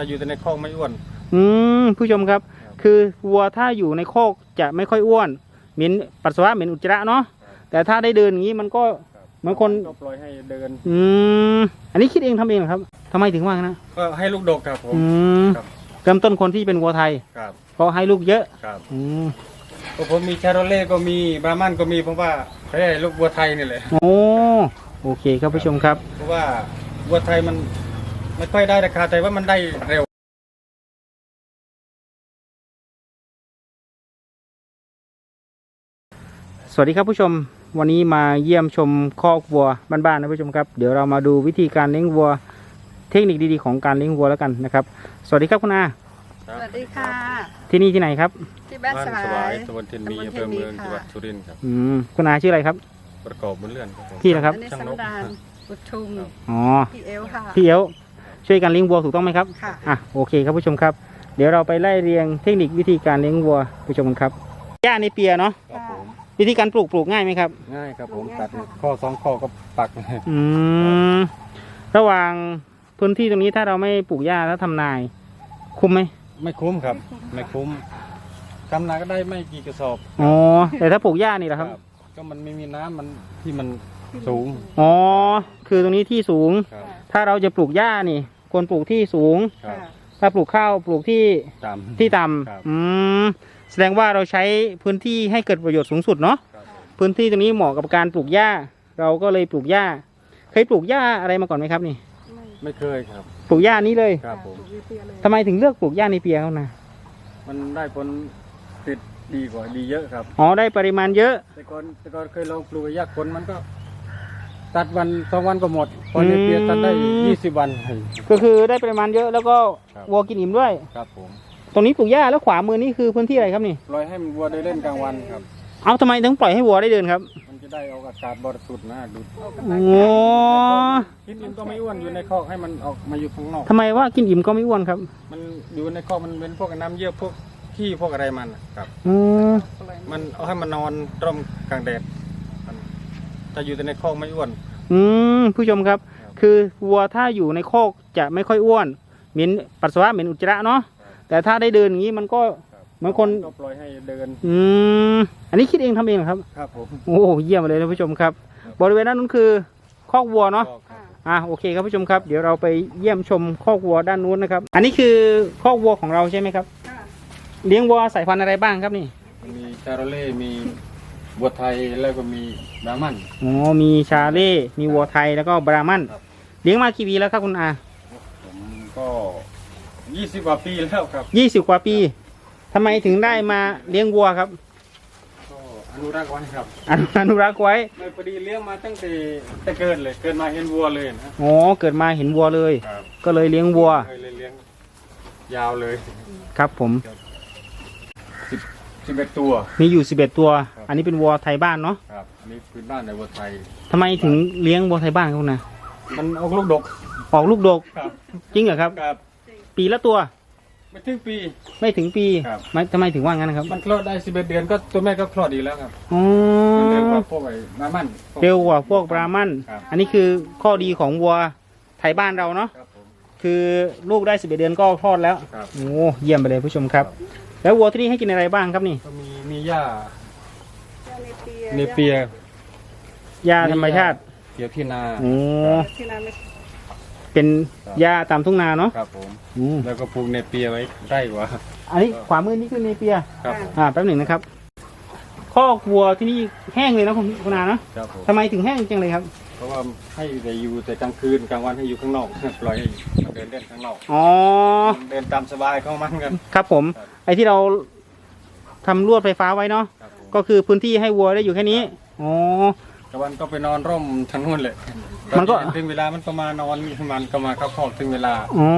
ถ้าอยู่แต่ในคอกไม่อ้วน อืมผู้ชมครับครับคือวัวถ้าอยู่ในโคอกจะไม่ค่อยอ้วนเหม็นปัสสาวะเหม็นอุจจาระเนาะแต่ถ้าได้เดินอย่างนี้มันก็บางคนก็ปล่อยให้เดิน อืมอันนี้คิดเองทำเองเหรอครับทำไมถึงว่างั้นนะก็ให้ลูกดกครับผมอืมครับเริ่มต้นคนที่เป็นวัวไทยครับก็ให้ลูกเยอะครับอืมก็ผมมีชาโรเล่ก็มีบรามันก็มีเพราะว่าให้ได้ลูกวัวไทยนี่แหละโอ้โอเคครับผู้ชมครับ เพราะว่าวัวไทยมัน ไม่ค่อยได้ราคาแต่ว่ามันได้เร็วสวัสดีครับผู้ชมวันนี้มาเยี่ยมชมคอกวัวบ้านๆนะผู้ชมครับ เดี๋ยวเรามาดูวิธีการเลี้ยงวัว เทคนิคดีๆของการเลี้ยงวัวแล้วกันนะครับ สวัสดีครับคุณอาสวัสดีค่ะ ที่นี่ที่ไหนครับ ที่บ้านบ้านสสวาวายยตำบลเทียนมีตำบลอำเภอเมืองเทียนมีจังหวัดค่ะสุรินทร์ครับอืมคุณอาชื่ออะไรครับ ประกอบบนเลื่อนครับผมพี่นะครับอันนี้ช่างนกสำดานบุตรชุมครับอ๋อพี่เอลค่ะพี่เอว ช่วยกันเลี้ยงวัวถูกต้องไหมครับค่ะ อะโอเคครับผู้ชมครับ เดี๋ยวเราไปไล่เรียงเทคนิควิธีการเลี้ยงวัวผู้ชมกันครับหญ้าในเปียเนาะครับผมวิธีการปลูกปลูกง่ายไหมครับ ง่ายครับผมตัดข้อสองข้อก็ปัก อืมระหว่างพื้นที่ตรงนี้ถ้าเราไม่ปลูกหญ้าแล้วทำนาย คุ้มไหมไม่คุ้มครับ ไม่คุ้มทำนาก็ได้ไม่กี่กระสอบอ๋อแต่ถ้าปลูกหญ้านี่แหละครับก็มันไม่มีน้ำมันที่มันสูงอ๋อคือตรงนี้ที่สูง ครับ ถ้าเราจะปลูกหญ้านี่ ควรปลูกที่สูง ครับ ถ้าปลูกข้าวปลูกที่ตาม ที่ต่ครับำอืมแสดงว่าเราใช้พื้นที่ให้เกิดประโยชน์สูงสุดเนาะครับ พื้นที่ตรงนี้เหมาะกับการปลูกหญ้า เราก็เลยปลูกหญ้า เคยปลูกหญ้าอะไรมาก่อนไหมครับนี่ ไม่เคยครับ ปลูกหญ้านี้เลยครับผม ปลูกเปียเลยทำไมถึงเลือกปลูกหญ้าในเปียเขานะมันได้ผลติดดีกว่าดีเยอะครับ อ๋อได้ปริมาณเยอะแต่ก่อนแต่ก่อนเคยลองปลูกยากผลมันก็ ตัดวันสองวันก็หมด พอในเปียตัดได้ยี่สิบวัน ก็คือได้ปริมาณเยอะแล้วก็ครับ วัวกินอิ่มด้วย ครับผมตรงนี้ปลูกหญ้าแล้วขวามือนี่คือพื้นที่อะไรครับนี่ ปล่อยให้มันวัวได้เล่นกลางวันครับ เอาทำไมถึงปล่อยให้วัวได้เดินครับมันจะได้เอาอากาศบริสุทธิ์นะดูดโอ้กินอิ่มก็ไม่อ้วนอยู่ในคอกให้มันออกมาอยู่ข้างนอก ทำไมว่ากินอิ่มก็ไม่อ้วนครับมันอยู่ในคอกมันเป็นพวกน้ำเยื่อพวกขี้พวกอะไรมันน่ะครับ อืมมันเอาให้มันนอนร่มกลางแดดมันถ้าอยู่แต่ในคอกไม่อ้วน อืมผู้ชมครับครับ คือวัวถ้าอยู่ในโคอกจะไม่ค่อยอ้วนเหม็นปัสสาวะเหม็นอุจจาระเนาะแต่ถ้าได้เดินอย่างนี้มันก็ครับบางคนก็ปล่อยให้เดิน อืมอันนี้คิดเองทำเองเหรอครับ ครับผมโอ้เยี่ยมเลยนะผู้ชมครับ บริเวณด้านนู้นคือคอกวัวเนาะก็ครับอะโอเคครับผู้ชมครับ เดี๋ยวเราไปเยี่ยมชมคอกวัวด้านนู้นนะครับ อันนี้คือคอกวัวของเราใช่ไหมครับค่ะเลี้ยงวัวสายพันธุ์อะไรบ้างครับนี่มีชาโรเล่มี บัวไทยแล้วก็มีบรามันอ๋อมีชาเล่มีวัวไทยแล้วก็บรามันครับเลี้ยงมากี่ปีแล้วครับคุณอาผมก็ยี่สิบกว่าปีแล้วครับยี่สิบกว่าปีทำไมถึงได้มาเลี้ยงวัวครับก็อนุรักษ์ไว้ครับอนุอนุรักษ์ไว้ไม่พอดีเลี้ยงมาตั้งแต่แต่เกิดเลย เกิดมาเห็นวัวเลยนะอ๋อเกิดมาเห็นวัวเลยครับก็เลยเลี้ยงวัวเคยเลยเลี้ยงยาวเลย ครับผม สิบสิบเอ็ดตัว มีอยู่สิบเอ็ดตัว ครับ อันนี้เป็นวัวไทยบ้านเนาะครับอันนี้พื้นบ้านในวัวไทย ทำไมถึงเลี้ยงวัวไทยบ้านครับคุณอามันออกลูกดกออกลูกดกครับจริงเหรอครับ ครับปีละตัว ไม่ถึงปี ไม่ถึงปีครับ ไม่ทำไมถึงว่างั้นนะครับมันคลอดได้สิบเอ็ดเดือนก็ตัวแม่ก็คลอดดีแล้วครับอ๋อมันเร็วกว่าพวกไอ้บรามันพวกเร็วกว่าพวกบรามันครับ อันนี้คือข้อดีของวัวไทยบ้านเราเนาะ ครับผม คือลูกได้สิบเอ็ดเดือนก็คลอดแล้ว ครับ โอ้ เยี่ยมไปเลยผู้ชมครับ แล้ววัวที่นี่ให้กินอะไรบ้างครับนี่ก็มีมีหญ้าในเปียเนเปียหญ้าธรรมชาติเกี่ยวที่นาโอ้ที่นั่นไม่เป็นหญ้าตามทุ่งนาเนาะครับผมอืมแล้วก็ปลูกเนเปียไว้ได้กว่าอันนี้ขวามือนี่คือเนเปียครับอ่าแป๊บหนึ่งนะครับข้อกวัวที่นี่แห้งเลยนะคุณคุณอาเนาะครับผมทำไมถึงแห้งจังเลยครับ เพราะว่าให้แต่อยู่แต่กลางคืนกลางวันให้อยู่ข้างนอก ปล่อยให้มันเดินเล่นข้างนอก อ๋อมันเดินตามสบายของมันกัน ครับผมครับไอ้ที่เราทำลวดไฟฟ้าไว้เนาะ ครับผมก็คือพื้นที่ให้วัวได้อยู่แค่นี้ อ๋อ กลางวันก็ไปนอนร่มทางนู้นเลยมันก็ถึงเวลามันก็มานอนมันก็มาเข้าคอกถึงเวลาอ๋อ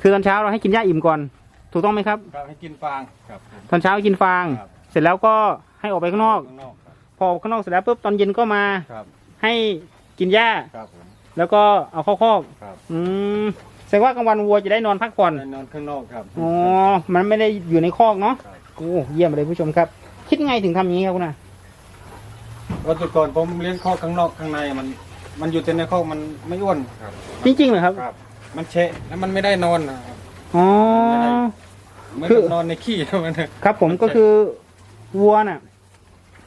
คือตอนเช้าเราให้กินหญ้าอิ่มก่อน ถูกต้องไหมครับครับให้กินฟางครับผม ตอนเช้ากินฟาง ครับ เสร็จแล้วก็ให้ออกไปข้างนอก ข้างนอกครับพอออกข้างนอกเสร็จแล้วปุ๊บตอนเย็นก็มา ครับให้ กินหญ้า ครับผมแล้วก็เอาเข้าคอกครับอืมแสดงว่ากลางวันวัวจะได้นอนพักผ่อนได้นอนข้างนอกครับ อ๋อมันไม่ได้อยู่ในคอกเนาะครับ โอ้เยี่ยมเลยผู้ชมครับ คิดไงถึงทำอย่างนี้ครับคุณอาวันก่อนผมเลี้ยงคอกข้างนอกข้างในมัน มันอยู่แต่ในคอกมันไม่อ้วนครับจริงๆเหรอครับครับ มันเชะแล้วมันไม่ได้นอนนะครับอ๋อ เหมือนคือกับนอนในขี้ มันน่ะครับผมก็คือวัวน่ะ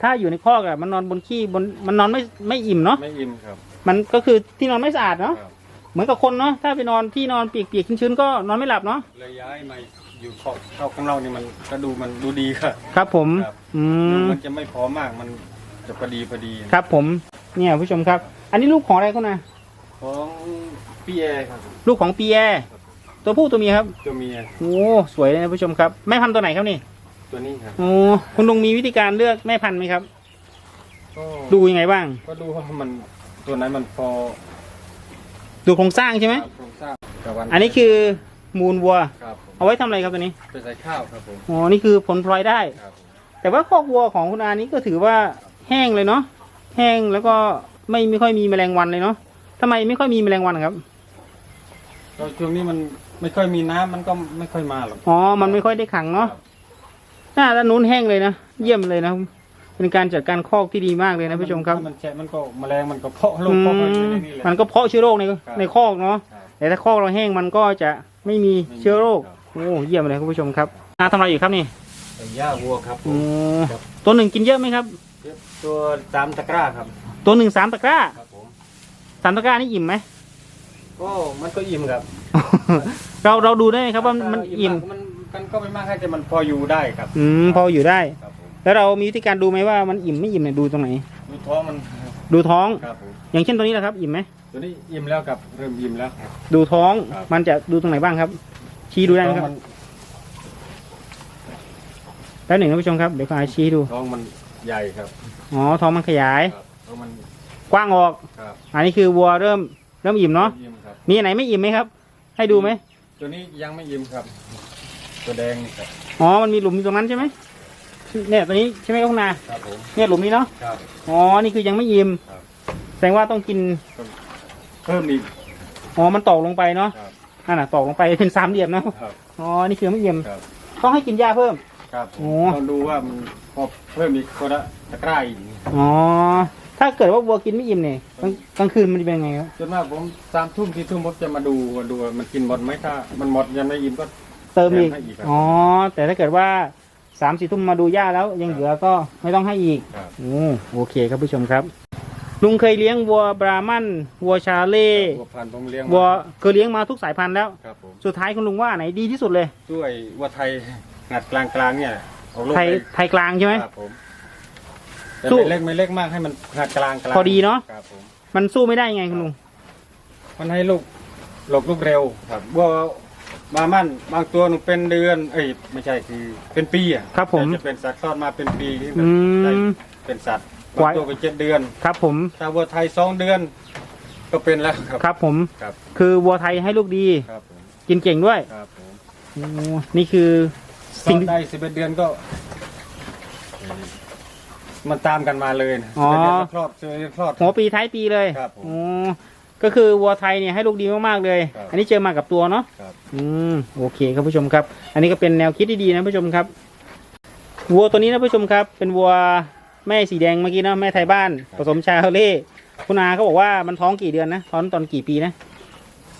ถ้าอยู่ในคอกอะมันนอนบนขี้บนมันนอนไม่ไม่อิ่มเนาะไม่อิ่มครับ มันก็คือที่นอนไม่สะอาดเนาะครับเหมือนกับคนเนาะถ้าไปนอนที่นอนเปียกๆชื้นๆก็นอนไม่หลับเนาะเลยย้ายมาอยู่คอกเข้าของเรานี่มันก็ดูมันดูดีครับ ครับ ผมครับ อืมมันจะไม่พอมากมันจะพอดีพอดีครับผมเนี่ยผู้ชมครับ อันนี้ลูกของอะไรเขานะของพี่แอร์ครับลูกของปีแอตัวผู้ตัวเมียครับตัวเมียโอ้สวยเลยนะผู้ชมครับแม่พันธุ์ตัวไหนครับนี่ ตัวนี้ครับโอ้คุณลุงมีวิธีการเลือกแม่พันธุ์ไหมครับ ก็ดูยังไงบ้าง ก็ดูว่ามันตัวไหนมันพอดูโครงสร้างใช่ไหมโครงสร้างตะวันอันนี้คือมูลวัว ครับผมเอาไว้ทำอะไรครับตัวนี้ไปใส่ข้าวครับผมอ๋อนี่คือผลพลอยได้ ครับผมแต่ว่าคอกวัวของคุณอานี้ก็ถือว่าแห้งเลยเนาะแห้งแล้วก็ไม่ไม่ค่อยมีแมลงวันเลยเนาะทำไมไม่ค่อยมีแมลงวันครับก็ช่วงนี้มันไม่ค่อยมีน้ำมันก็ไม่ค่อยมาหรอก อ๋อมันไม่ค่อยได้ขังเนาะครับ หน้าด้านนู้นแห้งเลยนะ เยี่ยมเลยนะ เป็นการจัดการคอกที่ดีมากเลยนะผู้ชมครับถ้ามันแฉะมันก็แมลงมันก็เพาะลูกอืเพาะอะไรมในนี่แหละ มันก็เพาะเชื้อโรคในครับในคอกเนาะ ครับ แต่ถ้าคอกเราแห้งมันก็จะไม่มีเชื้อโรคครับโอ้เยี่ยมเลยคุณผู้ชมครับอาทำอะไรอยู่ครับนี่ใส่หญ้าวัวครับผโอ้มครับตัวหนึ่งกินเยอะไหมครับ ตัวสามตะกร้าครับตัวหนึ่งสามตะกร้าครับผมสามตะกร้านี่อิ่มไหม ก็มันก็อิ่มครับเราเราดูได้ไหมครับว่ามันอิ่มากมัน มันก็ไม่มากให้แต่มันพออยู่ได้ครับอืมพออยู่ได้ ครับผมแล้วเรามีวิธีการดูไหมว่ามันอิ่มไม่อิ่มเนี่ยดูตรงไหน ดูท้องมันดูท้อง ครับผมอย่างเช่นตัวนี้นะครับ อิ่มไหมตัวนี้อิ่มแล้วครับเริ่มอิ่มแล้วครับ ดูท้องครับ มันจะดูตรงไหนบ้างครับ ชี้ดูได้ไหมครับท้องมันแล้วหนึ่งท่านผู้ชมครับเดี๋ยวขอชี้ให้ดูท้องมันใหญ่ครับอ๋อท้องมันขยาย ครับท้องมันกว้างออก ครับอันนี้คือวัวเริ่มเริ่มอิ่มเนาะอิ่มครับ มีอันไหนไม่อิ่มไหมครับ ให้ดูไหมตัวนี้ยังไม่อิ่มครับ ตัวแดงนี่ครับ อ๋อ มันมีหลุมอยู่ตรงนั้นใช่ไหมเนี่ยตัวนี้ใช่ไหมครับคุณนาครับผม เนี่ยหลุมนี้เนาะ ครับ อ๋อ นี่คือยังไม่อิ่มครับ แสดงว่าต้องกิน เพิ่มอีก อ๋อ มันตอกลงไปเนาะครับนั่นน่ะตอกลงไปเป็นสามเหลี่ยมเนาะ ครับ อ๋อ นี่คือไม่อิ่มครับ ต้องให้กินหญ้าเพิ่ม ครับผมโอ้ต้องดูว่ามันพอเพิ่มอีกคนละตะกร้าอีกอ๋อ ถ้าเกิดว่าวัวกินไม่อิ่มเนี่ยกลางกลางคืนมันจะเป็นยังไงครับ จนมากผมสามทุ่มที่ทุ่มผมจะมาดูว่าดูว่ามันกินหมดไหมถ้า มันหมดยังไม่อิ่มก็ เติมอีกให้อีกครับอ๋อ แต่ถ้าเกิดว่าสามสี่ทุ่มมาดูหญ้าแล้ว ยังเหลือก็ไม่ต้องให้อีกครับโอ้โอเคครับผู้ชมครับ ลุงเคยเลี้ยงวัวบรามันวัวชาเล่วัวพันธุ์ผมเลี้ยงมาวัวเคยเลี้ยงมาทุกสายพันธุ์แล้ว ครับผมสุดท้ายคุณลุงว่าไหนดีที่สุดเลย ด้วยวัวไทยงัดกลางกลางๆเนี่ยเอาลูกไทยไปไทยกลางใช่ไหม ครับผมแต่สู้ไม่เล็กไม่เล็กมากให้มันงัดกลางกลางพอดีเนอะ ครับผม มันสู้ไม่ได้ยังไงคุณลุง มันให้ลูกหลกลูกเร็วครับวัว บามันบางตัวหนูเป็นเดือน เอ้ยไม่ใช่คือเป็นปีอะครับผมแต่จะเป็นสัตว์คลอดมาเป็นปีที่มันอืได้มเป็นสัตว์กว่าบางตัวเป็นเจ็ดเดือนครับผมถ้าวัวไทยสองเดือน ก็เป็นแล้วครับ ครับผมครับ คือวัวไทยให้ลูกดี ครับผมกินเก่งด้วยครับผมโอ้นี่คือคลสิ่องดได้สิบเอ็ดเดือนก็มันตามกันมาเลยนะอ๋อสิบเอ็ดเดือนก็คลอดสิบเอ็ดเดือนคลอด หัวปีท้ายปีเลยครับผม อ๋อ ก็คือวัวไทยเนี่ยให้ลูกดีมากๆเลย ครับอันนี้เจอมากับตัวเนาะครับ อืมโอเคครับผู้ชมครับ อันนี้ก็เป็นแนวคิดที่ดีนะผู้ชมครับ วัวตัวนี้นะผู้ชมครับ เป็นวัวแม่สีแดงเมื่อกี้เนาะแม่ไทยบ้าน ผสมชาเล่คุณอาเขาบอกว่ามันท้องกี่เดือนนะท้องตอนกี่ปีนะ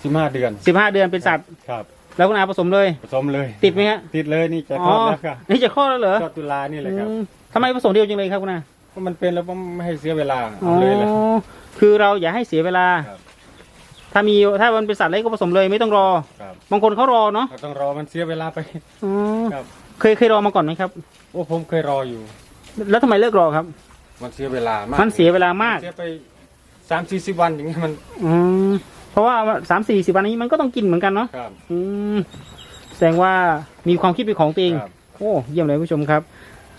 สิบห้าเดือนสิบห้าเดือนเป็นสัตว์ครับแล้วคุณอาผสมเลย ผสมเลย ติดไหมฮะติดเลยนี่จะคลอดแล้วครับนี่จะคลอดแล้วเหรอคลอดตุลานี่แหละครับอืมทำไมผสมเดียวจังเลยครับคุณอาเพราะมันเป็นแล้วผมไม่ให้เสียเวลาอ๋อเอาเลยแหละคือเราอย่าให้เสียเวลา ครับ ถ้ามีถ้ามันเป็นสัตว์เล็กก็ผสมเลยไม่ต้องรอ ครับบางคนเขารอเนาะเราต้องรอมันเสียเวลาไปอ๋อครับ เคยเคยรอมาก่อนไหมครับ โอ้ผมเคยรออยู่ แล้วทำไมเลิกรอครับ มันเสียเวลามากมันเสียเวลามากเสียไปสามสี่สิบวันอย่างเงี้ยมันอืมเพราะว่าสามสี่สิบวันนี้มันก็ต้องกินเหมือนกันเนาะครับ อืมแสดงว่ามีความคิดเป็นของตัวเองครับ โอ้เยี่ยมเลยผู้ชมครับ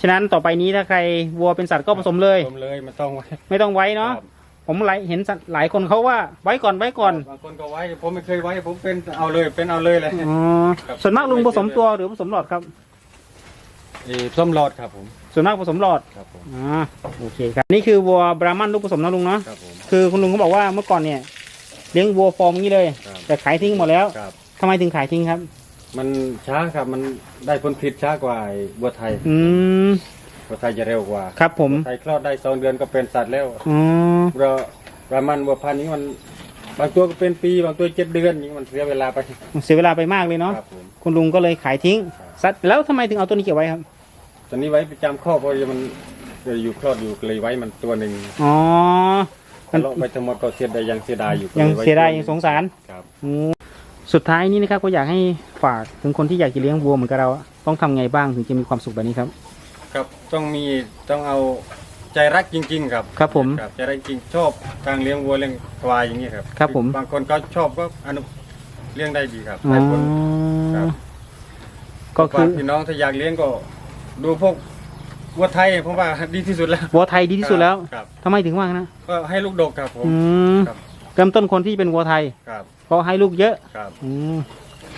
ฉะนั้นต่อไปนี้ถ้าใครวัวเป็นสัตว์ก็ผสมเลยผสมเลยมันต้องไว้ ไม่ต้องไว้เนาะครับ ผมหลายเห็นสัตว์หลายคนเขาว่าไว้ก่อนไว้ก่อนบางคนก็ไว้ ผมไม่เคยไว้ ผมเป็นเอาเลยเป็นเอาเลยเลยอ๋อครับส่วนมากลุงผสมตัวหรือผสมหลอดครับเอ่อส้มหลอดครับผมส่วนมากผสมหลอดครับผมอ่าโอเคครับนี่คือวัวบรามันลูกผสมนะลุงเนาะครับผมคือคุณลุงเขาบอกว่าเมื่อก่อนเนี่ยเลี้ยงวัวฟอร์มอย่างนี้เลยครับแต่ขายทิ้งหมดแล้วครับทำไมถึงขายทิ้งครับ มันช้าครับมันได้ผลผลิตช้ากว่าไอ้บัวไทย อืม บัวไทยจะเร็วกว่าครับผมบัวไทยคลอดได้สองเดือนก็เป็นสัตว์แล้วอ๋อเราประมาณบัวพันธุ์นี้มันบางตัวก็เป็นปีบางตัวเจ็ดเดือนนี่มันเสียเวลาไป เสียเวลาไปมากเลยเนาะครับผม คุณลุงก็เลยขายทิ้งซัดแล้วทำไมถึงเอาตัวนี้เก็บไว้ครับตอนนี้ไว้ประจำข้อเพราะว่ามันอยู่คลอดอยู่เลยไว้มันตัวหนึ่งอ๋อมันเลาะไปทั้งหมดก็เสียดายยังเสียดายอยู่ก็ยังลไว้เสียดายยังสงสารครับอืมสุดท้ายนี้นะครับก็อยากให้ฝากถึงคนที่อยากจะเลี้ยงวัวเหมือนกับเราอะต้องทำไงบ้างถึงจะมีความสุขแบบนี้ครับ ครับต้องมีต้องเอาใจรักจริง ๆ ครับครับผมครับใจรักจริงชอบการเลี้ยงวัวเลี้ยงควายอย่างนี้ครับครับผมบางคนก็ชอบก็อนุเลี้ยงได้ดีครับอ๋อหลายคนครับก็คือฝากพี่น้องถ้าอยากเลี้ยงก็ ดูพวกวัวไทยผมว่าดีที่สุดแล้ววัวไทยดีที่สุดแล้วครับทำไมถึงว่างั้นนะก็ให้ลูกดกครับผมอืมครับเริ่มต้นคนที่เป็นวัวไทยครับเพราะให้ลูกเยอะครับอืม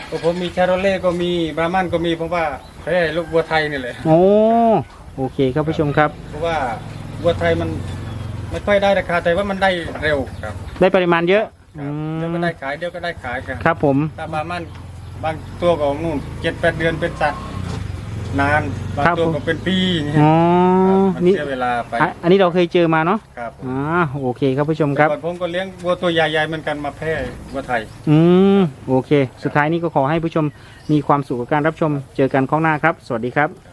ก็ผมมีชาโรเล่ก็มีบรามันก็มีเพราะว่าให้ลูกวัวไทยนี่แหละโอ้โอเคครับผู้ชมครับ เพราะว่าวัวไทยมันไม่ค่อยได้ราคาแต่ว่ามันได้เร็วครับได้ปริมาณเยอะครับอืมเดี๋ยวก็ได้ขายเดี๋ยวก็ได้ขายครับครับผมถ้าบรามันบางตัวก็นู่นเจ็ดแปดเดือนเป็นสัตว์นานบางตัวก็เป็นปีอย่างเงี้ยอ๋อครับมัน นี่เสียเวลาไปอะอันนี้เราเคยเจอมาเนาะครับผมอ่าโอเคครับผู้ชมครับ แต่ก่อนผมก็เลี้ยงวัวตัวใหญ่ๆเหมือนกันมาแพร่วัวไทย อืม โอเค สุดท้ายนี้ก็ขอให้ผู้ชมมีความสุขกับการรับชม เจอกันข้างหน้าครับ สวัสดีครับ